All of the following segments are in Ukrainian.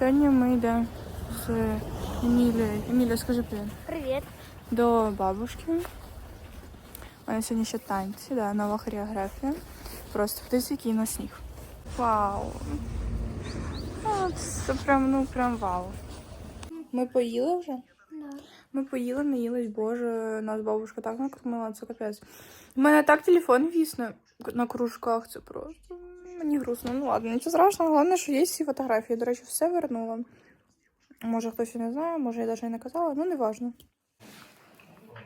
Сьогодні ми йдемо з Емілією. Емілія, скажи привіт. Привіт. До бабушки. У мене сьогодні ще танці, да, нова хореографія. Просто подивіться, який на сніг. Вау! А, Це прям, ну прям вау. Ми поїли вже? Ми поїли, наїлись, боже, нас бабушка так накормила, це капець. У мене так телефон вісне на кружках, це просто мені грустно. Ну ладно, нічого страшного, головне, що є всі фотографії. До речі, все вернула. Може, хтось і не знає, може, я навіть і не казала, ну не важно.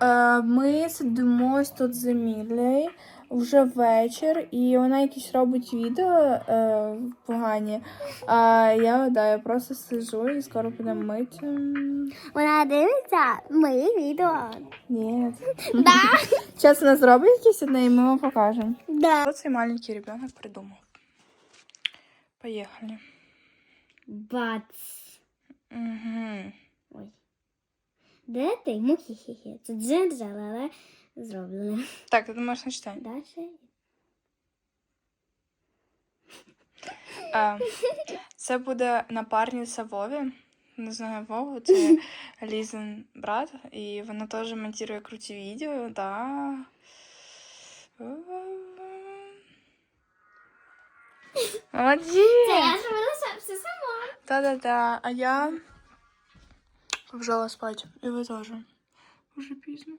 Е, ми сидимо тут з Емілією вже вечір, і вона якісь робить відео е, погані. А я, да, я просто сиджу і скоро підемо мити. Вона дивиться мої відео. Ні. Да. Зараз вона зробить якісь одне, і ми вам покажемо. Да. Що цей маленький ребенок придумав? Поїхали. Бац. Угу. Ой. Де ти? Мухі-хі-хі. Це джин-джал, але зроблено. Так, ти читай. Дальше. А, це буде напарниця Вові. Не знаю Вову, це Лізин брат, і вона теж монтує круті відео, да. Молодець! Це я зробила все сама. Да-да-да, а я побежала спать. И вы тоже. Уже пізно.